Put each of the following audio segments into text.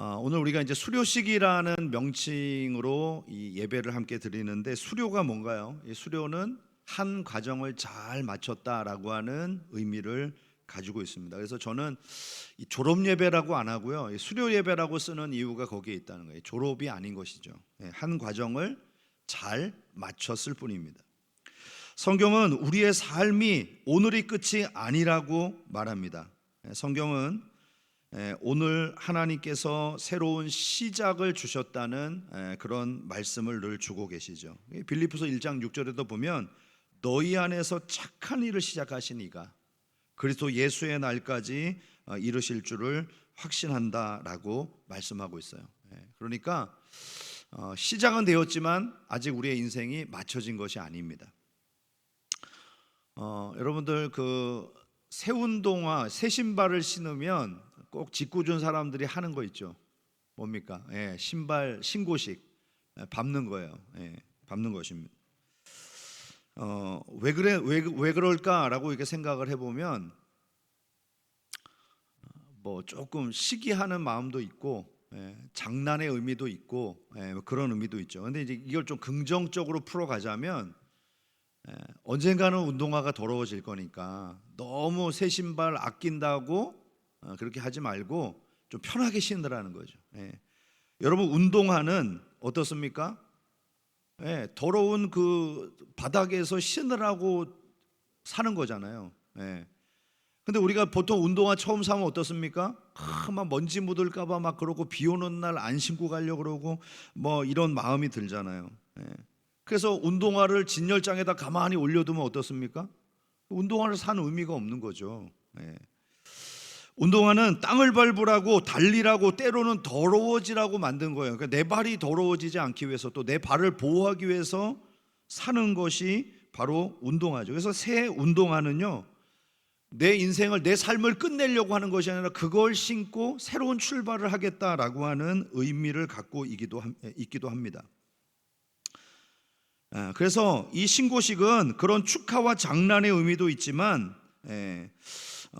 어, 오늘 우리가 이제 수료식이라는 명칭으로 이 예배를 함께 드리는데 수료가 뭔가요? 이 수료는 한 과정을 잘 마쳤다라고 하는 의미를 가지고 있습니다. 그래서 저는 이 졸업 예배라고 안 하고요. 이 수료 예배라고 쓰는 이유가 거기에 있다는 거예요. 졸업이 아닌 것이죠. 예, 한 과정을 잘 마쳤을 뿐입니다. 성경은 우리의 삶이 오늘이 끝이 아니라고 말합니다. 예, 성경은 예, 오늘 하나님께서 새로운 시작을 주셨다는 예, 그런 말씀을 늘 주고 계시죠. 이 빌립보서 1장 6절에도 보면 너희 안에서 착한 일을 시작하신 이가 그리스도 예수의 날까지 어, 이루실 줄을 확신한다라고 말씀하고 있어요. 예, 그러니까 어, 시작은 되었지만 아직 우리의 인생이 맞춰진 것이 아닙니다. 어, 여러분들 그 새 운동화, 새 신발을 신으면 꼭 짓궂은 사람들이 하는 거 있죠. 뭡니까? 예, 신발 신고식 예, 밟는 거예요. 예, 밟는 것입니다. 어, 왜 그래 왜, 왜 그럴까라고 이렇게 생각을 해보면 뭐 조금 시기하는 마음도 있고 예, 장난의 의미도 있고 예, 뭐 그런 의미도 있죠. 근데 이제 이걸 좀 긍정적으로 풀어가자면 예, 언젠가는 운동화가 더러워질 거니까 너무 새 신발 아낀다고 어, 그렇게 하지 말고 좀 편하게 신으라는 거죠. 예. 여러분 운동화는 어떻습니까? 예, 더러운 그 바닥에서 신으라고 사는 거잖아요. 예. 근데 우리가 보통 운동화 처음 사면 어떻습니까? 아, 막 먼지 묻을까봐 막 그러고 비 오는 날 안 신고 가려고 그러고 뭐 이런 마음이 들잖아요. 예. 그래서 운동화를 진열장에다 가만히 올려두면 어떻습니까? 운동화를 산 의미가 없는 거죠. 예. 운동화는 땅을 밟으라고 달리라고 때로는 더러워지라고 만든 거예요. 그러니까 내 발이 더러워지지 않기 위해서 또 내 발을 보호하기 위해서 사는 것이 바로 운동화죠. 그래서 새 운동화는요. 내 인생을 내 삶을 끝내려고 하는 것이 아니라 그걸 신고 새로운 출발을 하겠다라고 하는 의미를 갖고 있기도 함- 있기도 합니다. 아, 그래서 이 신고식은 그런 축하와 장난의 의미도 있지만 예,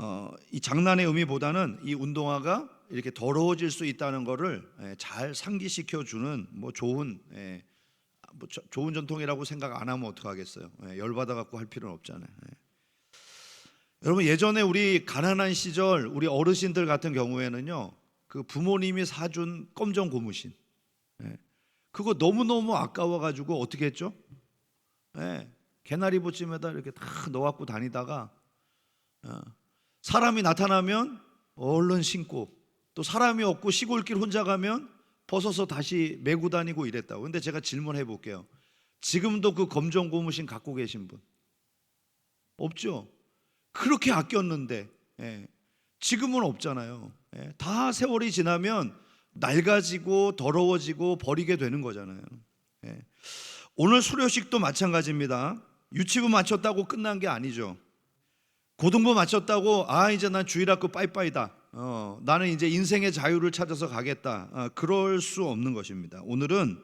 어, 이 장난의 의미보다는 이 운동화가 이렇게 더러워질 수 있다는 것을 예, 잘 상기시켜 주는 뭐 좋은 예, 뭐 저- 좋은 전통이라고 생각 안 하면 어떡하겠어요. 예, 열받아 갖고 할 필요는 없잖아요. 예. 여러분 예전에 우리 가난한 시절 우리 어르신들 같은 경우에는요 그 부모님이 사준 검정 고무신 예, 그거 너무 너무 아까워 가지고 어떻게 했죠? 예, 개나리 보찜에다 이렇게 다 넣어 갖고 다니다가 어, 사람이 나타나면 얼른 신고 또 사람이 없고 시골길 혼자 가면 벗어서 다시 메고 다니고 이랬다고. 근데 제가 질문해 볼게요. 지금도 그 검정 고무신 갖고 계신 분 없죠? 그렇게 아꼈는데 예, 지금은 없잖아요. 예, 다 세월이 지나면 낡아지고 더러워지고 버리게 되는 거잖아요. 예. 오늘 수료식도 마찬가지입니다. 유치부 마쳤다고 끝난 게 아니죠. 고등부 마쳤다고 아 이제 난 주일학교 빠이빠이다. 어, 나는 이제 인생의 자유를 찾아서 가겠다. 어, 그럴 수 없는 것입니다. 오늘은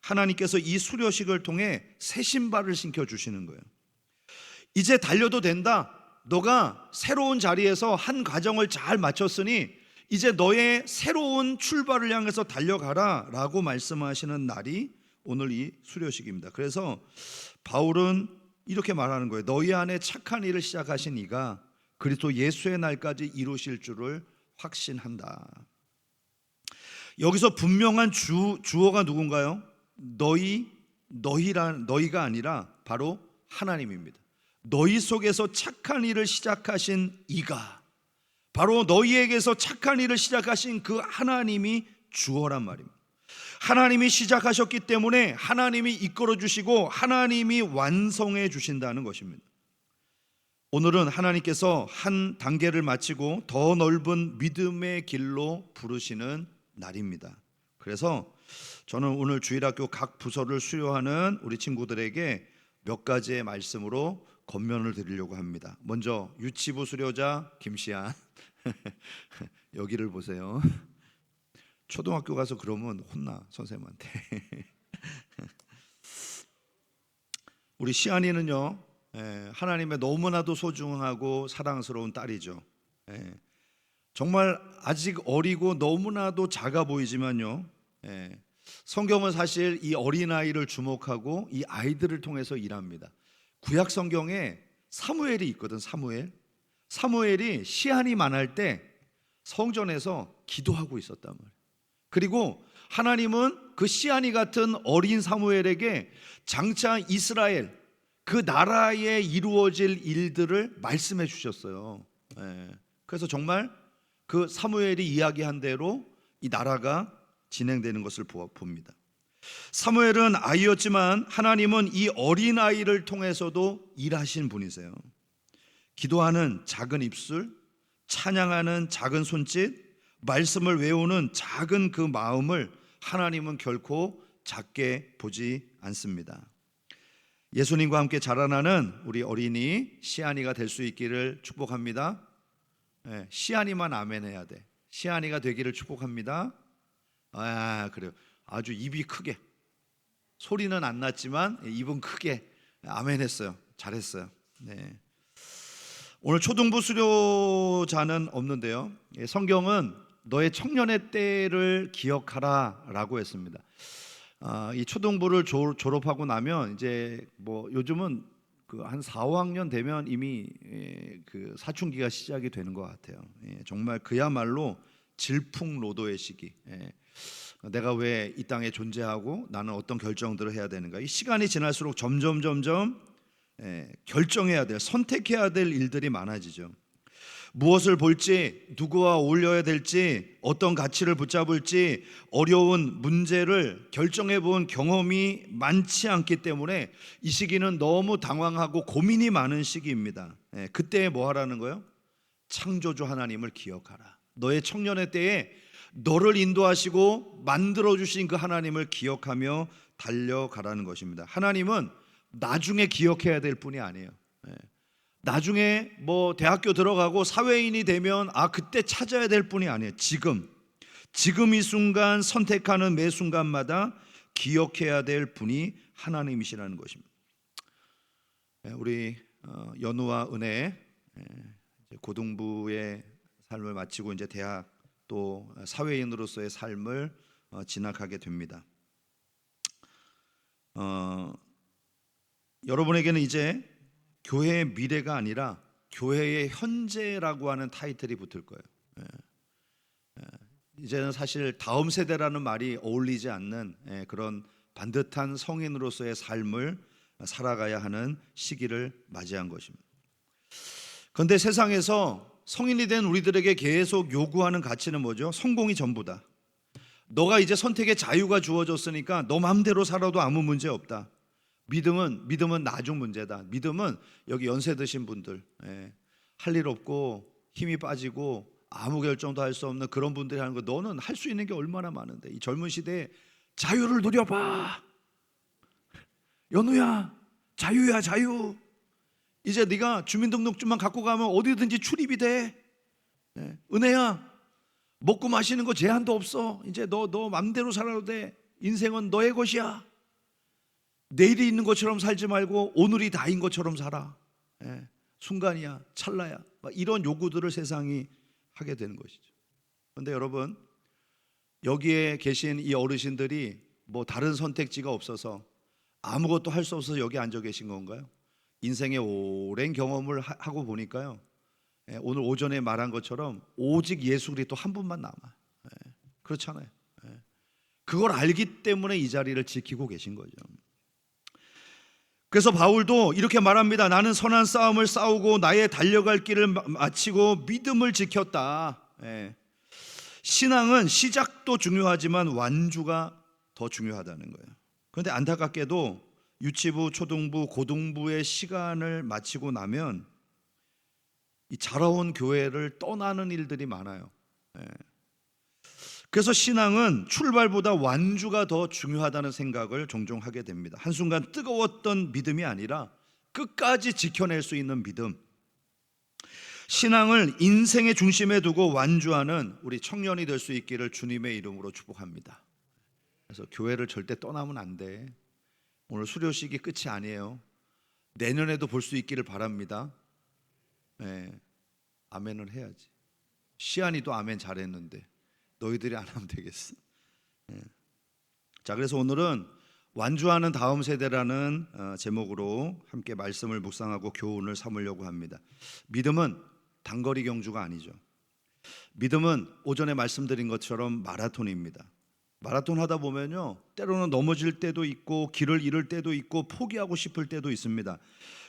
하나님께서 이 수료식을 통해 새 신발을 신겨 주시는 거예요. 이제 달려도 된다. 너가 새로운 자리에서 한 과정을 잘 마쳤으니 이제 너의 새로운 출발을 향해서 달려가라 라고 말씀하시는 날이 오늘 이 수료식입니다. 그래서 바울은 이렇게 말하는 거예요. 너희 안에 착한 일을 시작하신 이가 그리스도 예수의 날까지 이루실 줄을 확신한다. 여기서 분명한 주 주어가 누군가요? 너희 너희라 너희가 아니라 바로 하나님입니다. 너희 속에서 착한 일을 시작하신 이가 바로 너희에게서 착한 일을 시작하신 그 하나님이 주어란 말입니다. 하나님이 시작하셨기 때문에 하나님이 이끌어 주시고 하나님이 완성해 주신다는 것입니다. 오늘은 하나님께서 한 단계를 마치고 더 넓은 믿음의 길로 부르시는 날입니다. 그래서 저는 오늘 주일학교 각 부서를 수료하는 우리 친구들에게 몇 가지의 말씀으로 건면을 드리려고 합니다. 먼저 유치부 수료자 김시안 여기를 보세요. 초등학교 가서 그러면 혼나 선생님한테. 우리 시안이는요 예, 하나님의 너무나도 소중하고 사랑스러운 딸이죠. 예, 정말 아직 어리고 너무나도 작아 보이지만요. 예, 성경은 사실 이 어린 아이를 주목하고 이 아이들을 통해서 일합니다. 구약 성경에 사무엘이 있거든. 사무엘. 사무엘이 시한이 만할 때 성전에서 기도하고 있었단 말이에요. 그리고 하나님은 그 시안이 같은 어린 사무엘에게 장차 이스라엘 그 나라에 이루어질 일들을 말씀해 주셨어요. 예. 그래서 정말 그 사무엘이 이야기한 대로 이 나라가 진행되는 것을 보- 봅니다. 사무엘은 아이였지만 하나님은 이 어린 아이를 통해서도 일하신 분이세요. 기도하는 작은 입술, 찬양하는 작은 손짓, 말씀을 외우는 작은 그 마음을 하나님은 결코 작게 보지 않습니다. 예수님과 함께 자라나는 우리 어린이 시안이가 될 수 있기를 축복합니다. 예, 시안이만 아멘해야 돼. 시안이가 되기를 축복합니다. 아 그래요. 아주 입이 크게 소리는 안 났지만 입은 크게 아멘했어요. 잘했어요. 네. 오늘 초등부 수료자는 없는데요. 예, 성경은 너의 청년의 때를 기억하라라고 했습니다. 아, 이 초등부를 조- 졸업하고 나면 이제 뭐 요즘은 그 한 4, 5학년 되면 이미 예, 그 사춘기가 시작이 되는 것 같아요. 예, 정말 그야말로 질풍노도의 시기. 예. 내가 왜 이 땅에 존재하고 나는 어떤 결정들을 해야 되는가? 이 시간이 지날수록 점점 점점 예, 결정해야 될, 선택해야 될 일들이 많아지죠. 무엇을 볼지, 누구와 어울려야 될지, 어떤 가치를 붙잡을지 어려운 문제를 결정해 본 경험이 많지 않기 때문에 이 시기는 너무 당황하고 고민이 많은 시기입니다. 예, 그때 뭐 하라는 거요? 창조주 하나님을 기억하라. 너의 청년의 때에 너를 인도하시고 만들어 주신 그 하나님을 기억하며 달려가라는 것입니다. 하나님은 나중에 기억해야 될 뿐이 아니에요. 예. 나중에 뭐 대학교 들어가고 사회인이 되면 아 그때 찾아야 될 뿐이 아니에요. 지금 지금 이 순간 선택하는 매 순간마다 기억해야 될 분이 하나님이시라는 것입니다. 예, 우리 어, 연우와 은혜 예, 이제 고등부의 삶을 마치고 이제 대학 또 사회인으로서의 삶을 어, 진학하게 됩니다. 어, 여러분에게는 이제 교회의 미래가 아니라 교회의 현재라고 하는 타이틀이 붙을 거예요. 예. 예. 이제는 사실 다음 세대라는 말이 어울리지 않는 예, 그런 반듯한 성인으로서의 삶을 살아가야 하는 시기를 맞이한 것입니다. 그런데 세상에서 성인이 된 우리들에게 계속 요구하는 가치는 뭐죠? 성공이 전부다. 너가 이제 선택의 자유가 주어졌으니까 너 마음대로 살아도 아무 문제 없다. 믿음은 믿음은 나중 문제다. 믿음은 여기 연세 드신 분들 예, 할일 없고 힘이 빠지고 아무 결정도 할 수 없는 그런 분들이 하는 거 너는 할 수 있는 게 얼마나 많은데 이 젊은 시대에 자유를 누려봐. 연우야 자유야 자유. 이제 네가 주민등록증만 갖고 가면 어디든지 출입이 돼. 예, 은혜야 먹고 마시는 거 제한도 없어. 이제 너너 맘대로 살아도 돼. 인생은 너의 것이야. 내일이 있는 것처럼 살지 말고 오늘이 다인 것처럼 살아. 예, 순간이야, 찰나야. 막 이런 요구들을 세상이 하게 되는 것이죠. 그런데 여러분 여기에 계신 이 어르신들이 뭐 다른 선택지가 없어서 아무것도 할 수 없어서 여기 앉아 계신 건가요? 인생의 오랜 경험을 하- 하고 보니까요. 예, 오늘 오전에 말한 것처럼 오직 예수 그리스도 한 분만 남아. 예, 그렇잖아요. 예. 그걸 알기 때문에 이 자리를 지키고 계신 거죠. 그래서 바울도 이렇게 말합니다. 나는 선한 싸움을 싸우고 나의 달려갈 길을 마- 마치고 믿음을 지켰다. 예. 신앙은 시작도 중요하지만 완주가 더 중요하다는 거예요. 그런데 안타깝게도 유치부, 초등부, 고등부의 시간을 마치고 나면 이 자라온 교회를 떠나는 일들이 많아요. 예. 그래서 신앙은 출발보다 완주가 더 중요하다는 생각을 종종 하게 됩니다. 한순간 뜨거웠던 믿음이 아니라 끝까지 지켜낼 수 있는 믿음. 신앙을 인생의 중심에 두고 완주하는 우리 청년이 될 수 있기를 주님의 이름으로 축복합니다. 그래서 교회를 절대 떠나면 안 돼. 오늘 수료식이 끝이 아니에요. 내년에도 볼 수 있기를 바랍니다. 네, 아멘을 해야지. 시안이도 아멘 잘했는데 너희들이 안 하면 되겠어. 예. 자, 그래서 오늘은 완주하는 다음 세대라는 어, 제목으로 함께 말씀을 묵상하고 교훈을 삼으려고 합니다. 믿음은 단거리 경주가 아니죠. 믿음은 오전에 말씀드린 것처럼 마라톤입니다. 마라톤 하다 보면요, 때로는 넘어질 때도 있고 길을 잃을 때도 있고 포기하고 싶을 때도 있습니다.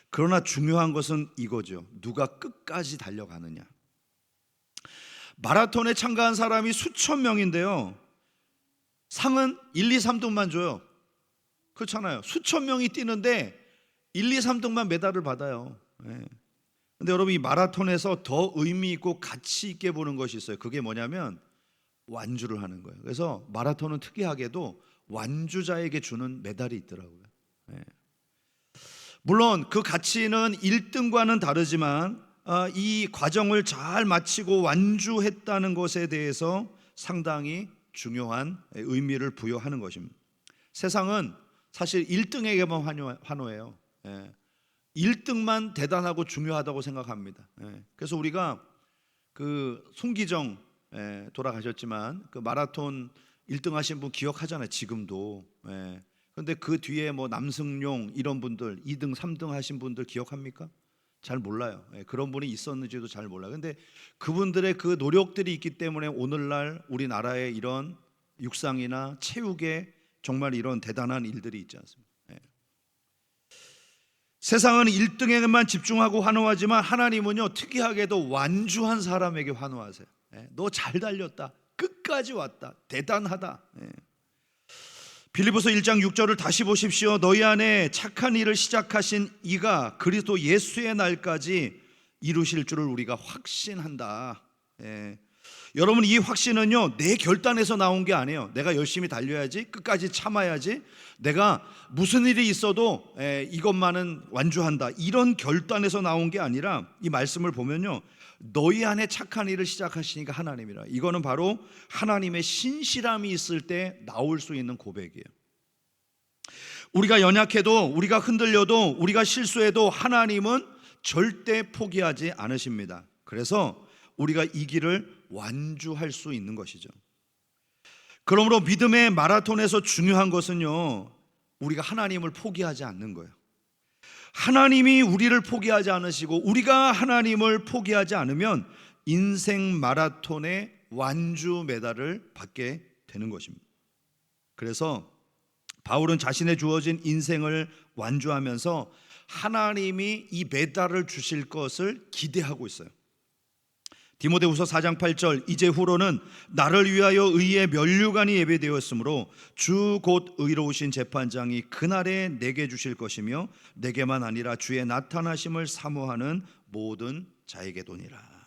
그러나 중요한 것은 이거죠. 누가 끝까지 달려가느냐. 마라톤에 참가한 사람이 수천 명인데요. 상은 1, 2, 3등만 줘요. 그렇잖아요. 수천 명이 뛰는데 1, 2, 3등만 메달을 받아요. 예. 근데 여러분 이 마라톤에서 더 의미 있고 가치 있게 보는 것이 있어요. 그게 뭐냐면 완주를 하는 거예요. 그래서 마라톤은 특이하게도 완주자에게 주는 메달이 있더라고요. 예. 물론 그 가치는 1등과는 다르지만 아, 이 과정을 잘 마치고 완주했다는 것에 대해서 상당히 중요한 의미를 부여하는 것입니다. 세상은 사실 1등에게만 환호. 예. 1등만 대단하고 중요하다고 생각합니다. 예. 그래서 우리가 그 송기정 예, 돌아가셨지만 그 마라톤 1등 하신 분 기억하잖아요. 지금도. 예. 근데 그 뒤에 뭐 남승용 이런 분들 2등, 3등 하신 분들 기억합니까? 잘 몰라요. 예, 그런 분이 있었는지도 잘 몰라요. 근데 그분들의 그 노력들이 있기 때문에 오늘날 우리나라에 이런 육상이나 체육에 정말 이런 대단한 일들이 있지 않습니까? 예. 세상은 1등에만 집중하고 환호하지만 하나님은요 특이하게도 완주한 사람에게 환호하세요. 너잘 달렸다. 끝까지 왔다. 대단하다. 예. 빌리보서 1장 6절을 다시 보십시오. 너희 안에 착한 일을 시작하신 이가 그리스도 예수의 날까지 이루실 줄을 우리가 확신한다. 예. 여러분 이 확신은요 내 결단에서 나온 게 아니에요. 내가 열심히 달려야지, 끝까지 참아야지. 내가 무슨 일이 있어도 예, 이것만은 완주한다. 이런 결단에서 나온 게 아니라 이 말씀을 보면요 너희 안에 착한 일을 시작하시니까 하나님이라. 이거는 바로 하나님의 신실함이 있을 때 나올 수 있는 고백이에요. 우리가 연약해도 우리가 흔들려도 우리가 실수해도 하나님은 절대 포기하지 않으십니다. 그래서 우리가 이 길을 완주할 수 있는 것이죠. 그러므로 믿음의 마라톤에서 중요한 것은요. 우리가 하나님을 포기하지 않는 거예요. 하나님이 우리를 포기하지 않으시고 우리가 하나님을 포기하지 않으면 인생 마라톤의 완주 메달을 받게 되는 것입니다. 그래서 바울은 자신의 주어진 인생을 완주하면서 하나님이 이 메달을 주실 것을 기대하고 있어요. 디모데후서 4장 8절 이제 후로는 나를 위하여 의의 면류관이 예배되었으므로 주 곧 의로우신 재판장이 그날에 내게 주실 것이며 내게만 아니라 주의 나타나심을 사모하는 모든 자에게도니라.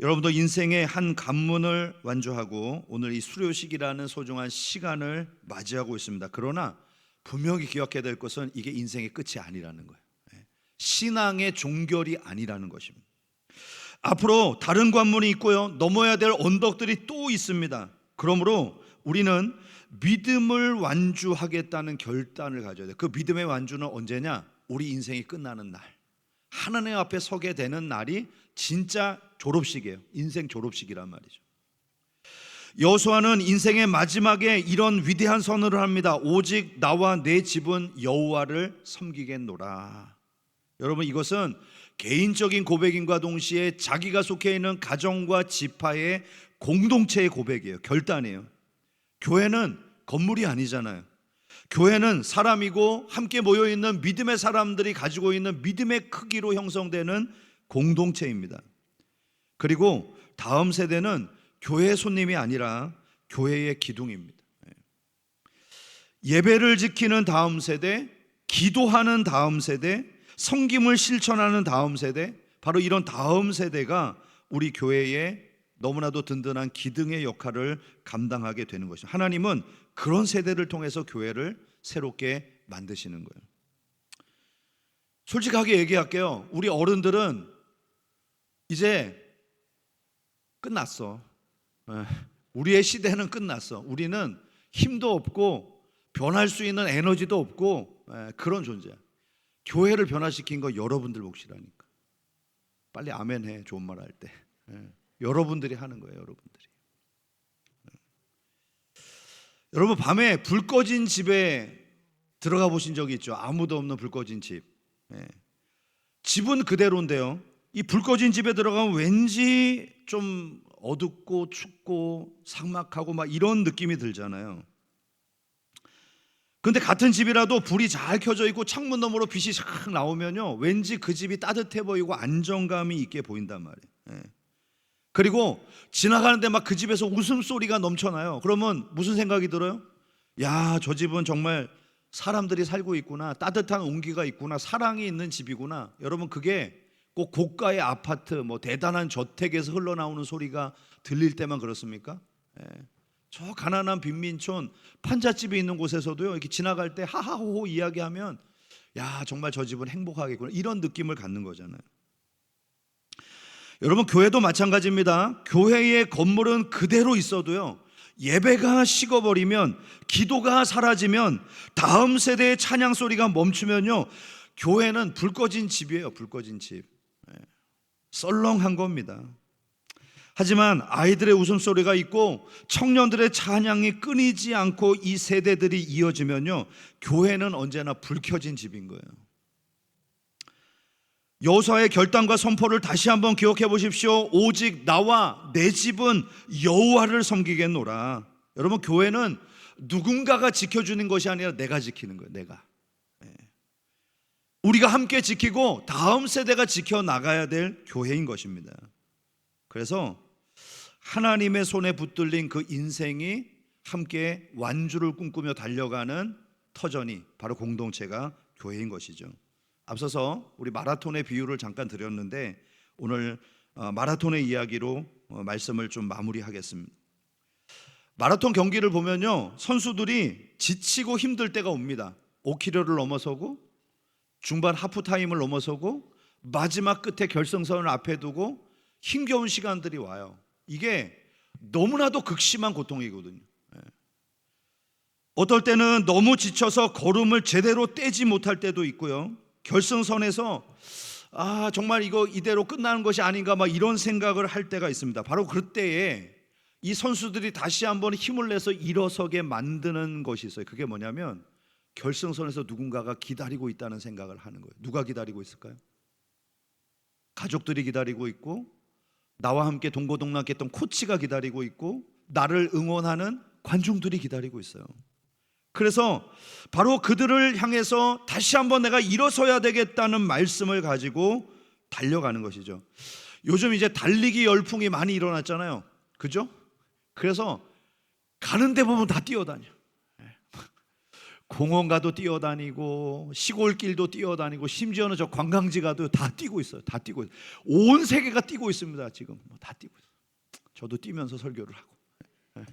여러분도 인생의 한 관문을 완주하고 오늘 이 수료식이라는 소중한 시간을 맞이하고 있습니다. 그러나 분명히 기억해야 될 것은 이게 인생의 끝이 아니라는 거예요. 신앙의 종결이 아니라는 것입니다. 앞으로 다른 관문이 있고요. 넘어야 될 언덕들이 또 있습니다. 그러므로 우리는 믿음을 완주하겠다는 결단을 가져야 돼. 그 믿음의 완주는 언제냐? 우리 인생이 끝나는 날. 하나님 앞에 서게 되는 날이 진짜 졸업식이에요. 인생 졸업식이란 말이죠. 여호수아는 인생의 마지막에 이런 위대한 선언을 합니다. 오직 나와 내 집은 여호와를 섬기겠노라. 여러분 이것은 개인적인 고백인과 동시에 자기가 속해 있는 가정과 지파의 공동체의 고백이에요. 결단이에요. 교회는 건물이 아니잖아요. 교회는 사람이고 함께 모여 있는 믿음의 사람들이 가지고 있는 믿음의 크기로 형성되는 공동체입니다. 그리고 다음 세대는 교회 손님이 아니라 교회의 기둥입니다. 예배를 지키는 다음 세대, 기도하는 다음 세대, 성김을 실천하는 다음 세대, 바로 이런 다음 세대가 우리 교회의 너무나도 든든한 기둥의 역할을 감당하게 되는 것이죠. 하나님은 그런 세대를 통해서 교회를 새롭게 만드시는 거예요. 솔직하게 얘기할게요. 우리 어른들은 이제 끝났어. 예, 우리의 시대는 끝났어. 우리는 힘도 없고 변할 수 있는 에너지도 없고 예, 그런 존재야. 교회를 변화시킨 거 여러분들 몫이라니까. 빨리 아멘 해. 좋은 말 할 때. 예. 여러분들이 하는 거예요, 여러분들이. 예. 여러분 밤에 불 꺼진 집에 들어가 보신 적이 있죠? 아무도 없는 불 꺼진 집. 예. 집은 그대로인데요. 이 불 꺼진 집에 들어가면 왠지 좀 어둡고 춥고 삭막하고 막 이런 느낌이 들잖아요. 근데 같은 집이라도 불이 잘 켜져 있고 창문 너머로 빛이 싹 나오면요. 왠지 그 집이 따뜻해 보이고 안정감이 있게 보인단 말이에요. 예. 그리고 지나가는데 막 그 집에서 웃음소리가 넘쳐나요. 그러면 무슨 생각이 들어요? 야, 저 집은 정말 사람들이 살고 있구나. 따뜻한 온기가 있구나. 사랑이 있는 집이구나. 여러분 그게 꼭 고가의 아파트 뭐 대단한 저택에서 흘러나오는 소리가 들릴 때만 그렇습니까? 예. 저 가난한 빈민촌 판잣집이 있는 곳에서도요. 이렇게 지나갈 때 하하호호 이야기하면 야, 정말 저 집은 행복하겠구나. 이런 느낌을 갖는 거잖아요. 여러분 교회도 마찬가지입니다. 교회의 건물은 그대로 있어도요. 예배가 식어버리면 기도가 사라지면 다음 세대의 찬양 소리가 멈추면요. 교회는 불 꺼진 집이에요. 불 꺼진 집. 예. 썰렁한 겁니다. 하지만 아이들의 웃음소리가 있고 청년들의 찬양이 끊이지 않고 이 세대들이 이어지면요. 교회는 언제나 불 켜진 집인 거예요. 여호사의 결단과 선포를 다시 한번 기억해 보십시오. 오직 나와 내 집은 여호와를 섬기겠노라. 여러분 교회는 누군가가 지켜주는 것이 아니라 내가 지키는 거예요. 내가. 예. 우리가 함께 지키고 다음 세대가 지켜 나가야 될 교회인 것입니다. 그래서 하나님의 손에 붙들린 그 인생이 함께 완주를 꿈꾸며 달려가는 터전이 바로 공동체가 교회인 것이죠. 앞서서 우리 마라톤의 비유를 잠깐 드렸는데 오늘 어, 마라톤의 이야기로 어, 말씀을 좀 마무리하겠습니다. 마라톤 경기를 보면요. 선수들이 지치고 힘들 때가 옵니다. 5km를 넘어서고 중반 하프 타임을 넘어서고 마지막 끝에 결승선을 앞에 두고 힘겨운 시간들이 와요. 이게 너무나도 극심한 고통이거든요. 예. 어떨 때는 너무 지쳐서 걸음을 제대로 떼지 못할 때도 있고요. 결승선에서 아 정말 이거 이대로 끝나는 것이 아닌가 막 이런 생각을 할 때가 있습니다. 바로 그때에 이 선수들이 다시 한번 힘을 내서 일어서게 만드는 것이 있어요. 그게 뭐냐면 결승선에서 누군가가 기다리고 있다는 생각을 하는 거예요. 누가 기다리고 있을까요? 가족들이 기다리고 있고 나와 함께 동고동락했던 코치가 기다리고 있고 나를 응원하는 관중들이 기다리고 있어요. 그래서 바로 그들을 향해서 다시 한번 내가 일어서야 되겠다는 말씀을 가지고 달려가는 것이죠. 요즘 이제 달리기 열풍이 많이 일어났잖아요. 그죠? 그래서 가는 데 보면 다 뛰어다녀. 예. 공원 가도 뛰어다니고 시골길도 뛰어다니고 심지어는 저 관광지 가도 다 뛰고 있어요. 다 뛰고 있어요. 온 세계가 뛰고 있습니다. 지금 뭐다 뛰고 있어요. 저도 뛰면서 설교를 하고 예.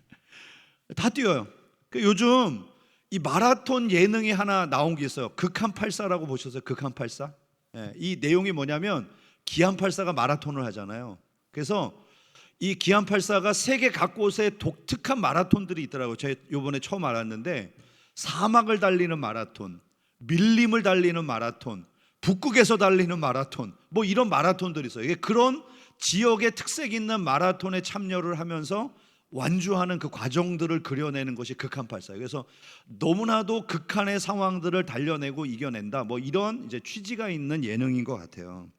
다 뛰어요. 그 요즘 이 마라톤 예능이 하나 나온 게 있어요. 극한 84라고 보셨어요? 극한 84? 예, 이 내용이 뭐냐면 84가 마라톤을 하잖아요. 그래서 이 기안 84가 세계 각곳에 독특한 마라톤들이 있더라고요. 제가 요번에 처음 알았는데 사막을 달리는 마라톤, 밀림을 달리는 마라톤, 북극에서 달리는 마라톤, 뭐 이런 마라톤들이 있어요. 이게 그런 지역의 특색 있는 마라톤에 참여를 하면서 완주하는 그 과정들을 그려내는 것이 극한 84. 그래서 너무나도 극한의 상황들을 달려내고 이겨낸다. 뭐 이런 이제 취지가 있는 예능인 것 같아요.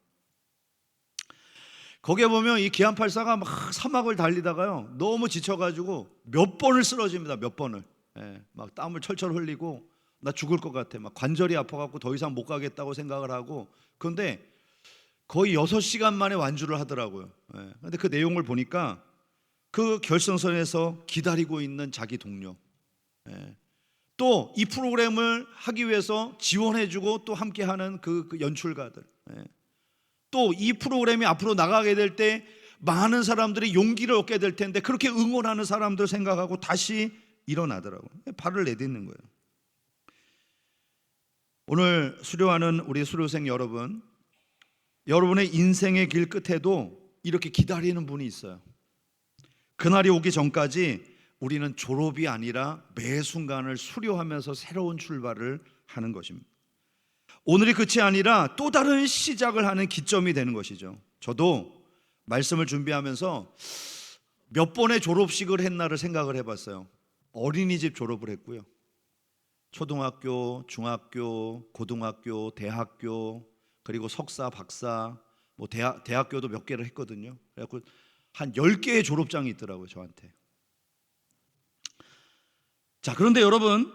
거기에 보면 이 기안 84가 막 사막을 달리다가요 너무 지쳐가지고 몇 번을 쓰러집니다. 몇 번을 예, 막 땀을 철철 흘리고 나 죽을 것 같아. 막 관절이 아파갖고 더 이상 못 가겠다고 생각을 하고 그런데 거의 6시간 만에 완주를 하더라고요. 예, 근데 그 내용을 보니까 그 결승선에서 기다리고 있는 자기 동료 예, 또 이 프로그램을 하기 위해서 지원해주고 또 함께하는 그, 그 연출가들 예, 또 이 프로그램이 앞으로 나가게 될 때 많은 사람들이 용기를 얻게 될 텐데 그렇게 응원하는 사람들 생각하고 다시 일어나더라고요. 발을 내딛는 거예요. 오늘 수료하는 우리 수료생 여러분, 여러분의 인생의 길 끝에도 이렇게 기다리는 분이 있어요. 그날이 오기 전까지 우리는 졸업이 아니라 매 순간을 수료하면서 새로운 출발을 하는 것입니다. 오늘이 끝이 아니라 또 다른 시작을 하는 기점이 되는 것이죠. 저도 말씀을 준비하면서 몇 번의 졸업식을 했나를 생각을 해봤어요. 어린이집 졸업을 했고요. 초등학교, 중학교, 고등학교, 대학교, 그리고 석사, 박사, 뭐 대학, 대학교도 몇 개를 했거든요. 그래갖고 한 10개의 졸업장이 있더라고요, 저한테. 자, 그런데 여러분,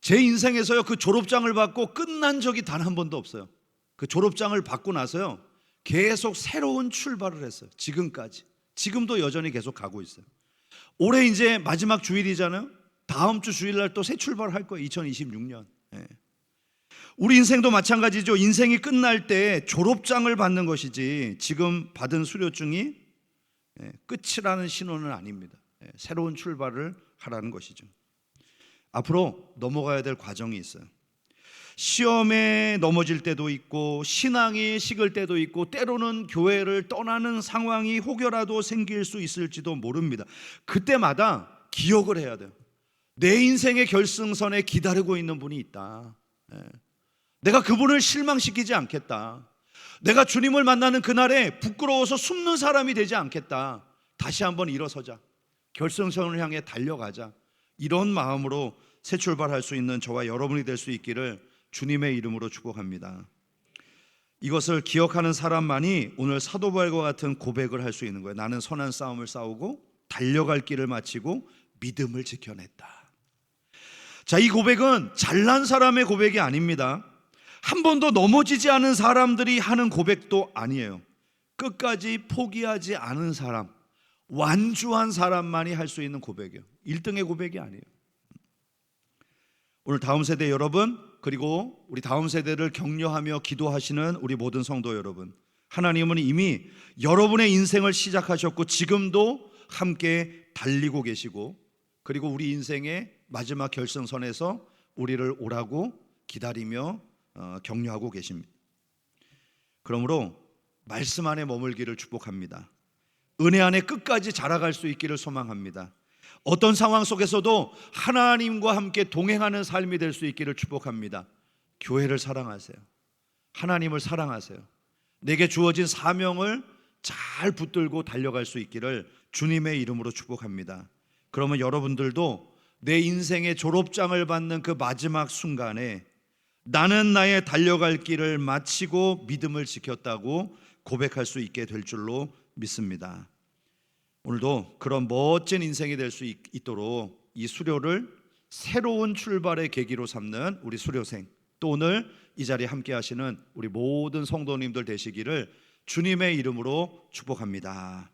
제 인생에서요, 그 졸업장을 받고 끝난 적이 단 한 번도 없어요. 그 졸업장을 받고 나서요, 계속 새로운 출발을 했어요. 지금까지. 지금도 여전히 계속 가고 있어요. 올해 이제 마지막 주일이잖아요. 다음 주 주일날 또 새 출발할 거예요. 2026년. 예. 우리 인생도 마찬가지죠. 인생이 끝날 때 졸업장을 받는 것이지 지금 받은 수료증이 예, 끝이라는 신호는 아닙니다. 예, 새로운 출발을 하라는 것이죠. 앞으로 넘어가야 될 과정이 있어요. 시험에 넘어질 때도 있고 신앙이 식을 때도 있고 때로는 교회를 떠나는 상황이 혹여라도 생길 수 있을지도 모릅니다. 그때마다 기억을 해야 돼요. 내 인생의 결승선에 기다리고 있는 분이 있다. 예. 내가 그분을 실망시키지 않겠다. 내가 주님을 만나는 그날에 부끄러워서 숨는 사람이 되지 않겠다. 다시 한번 일어서자. 결승선을 향해 달려가자. 이런 마음으로 새 출발할 수 있는 저와 여러분이 될 수 있기를 주님의 이름으로 축복합니다. 이것을 기억하는 사람만이 오늘 사도바울과 같은 고백을 할 수 있는 거예요. 나는 선한 싸움을 싸우고 달려갈 길을 마치고 믿음을 지켜냈다. 자, 이 고백은 잘난 사람의 고백이 아닙니다. 한 번도 넘어지지 않은 사람들이 하는 고백도 아니에요. 끝까지 포기하지 않은 사람, 완주한 사람만이 할 수 있는 고백이에요. 1등의 고백이 아니에요. 오늘 다음 세대 여러분, 그리고 우리 다음 세대를 격려하며 기도하시는 우리 모든 성도 여러분. 하나님은 이미 여러분의 인생을 시작하셨고 지금도 함께 달리고 계시고 그리고 우리 인생의 마지막 결승선에서 우리를 오라고 기다리며 어, 격려하고 계십니다. 그러므로 말씀 안에 머물기를 축복합니다. 은혜 안에 끝까지 자라갈 수 있기를 소망합니다. 어떤 상황 속에서도 하나님과 함께 동행하는 삶이 될 수 있기를 축복합니다. 교회를 사랑하세요. 하나님을 사랑하세요. 내게 주어진 사명을 잘 붙들고 달려갈 수 있기를 주님의 이름으로 축복합니다. 그러면 여러분들도 내 인생의 졸업장을 받는 그 마지막 순간에 나는 나의 달려갈 길을 마치고 믿음을 지켰다고 고백할 수 있게 될 줄로 믿습니다. 오늘도 그런 멋진 인생이 될 수 있도록 이 수료를 새로운 출발의 계기로 삼는 우리 수료생 또 오늘 이 자리에 함께 하시는 우리 모든 성도님들 되시기를 주님의 이름으로 축복합니다.